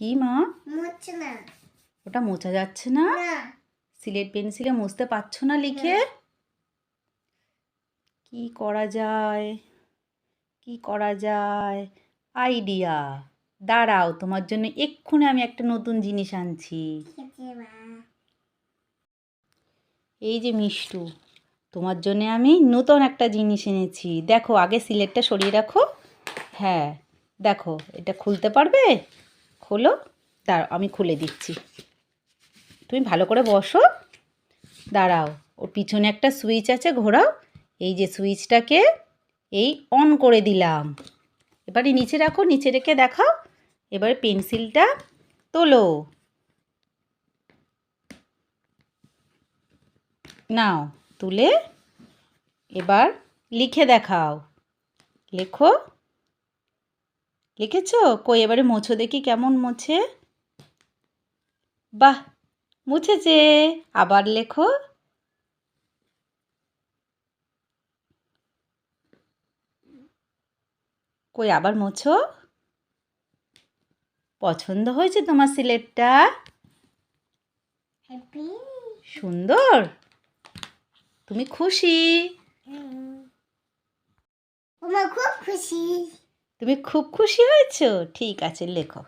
কি মা? মুছছে না। ওটা মোছা যাচ্ছে না? না। সিলেট পেন্সিলে মুছতে পারছ না লিখে? কি করা যায়? কি করা যায়? আইডিয়া। দাঁড়াও তোমার জন্য এক্ষুনি আমি একটা নতুন জিনিস আনছি। এই যে মিষ্টু তোমার জন্য আমি নতুন একটা জিনিস এনেছি। দেখো আগে সিলেটটা সরিয়ে রাখো। হ্যাঁ দেখো এটা খুলতে পারবে? খোলো দাঁড়াও, আমি খুলে দিচ্ছি। তুমি ভালো করে বসো। দাঁড়াও, ওর পিছনে একটা সুইচ আছে, ঘোরাও। এই যে সুইচটাকে এই অন করে দিলাম। এবারে নিচে রাখো, নিচে রেখে দেখাও। এবারে পেন্সিলটা তোলো। নাও, তুলে এবার লিখে দেখাও। লেখো। লিখেছো কই এবারে মোছো দেখি কেমন মোছে। বাহ মুছেছে। আবার লেখো। কই আবার মোছো? পছন্দ হয়েছে তোমার সিলেটটা? হ্যাপি সুন্দর। তুমি খুশি। খুব খুশি। তুমি খুব খুশি হয়েছো? ঠিক আছে লেখো।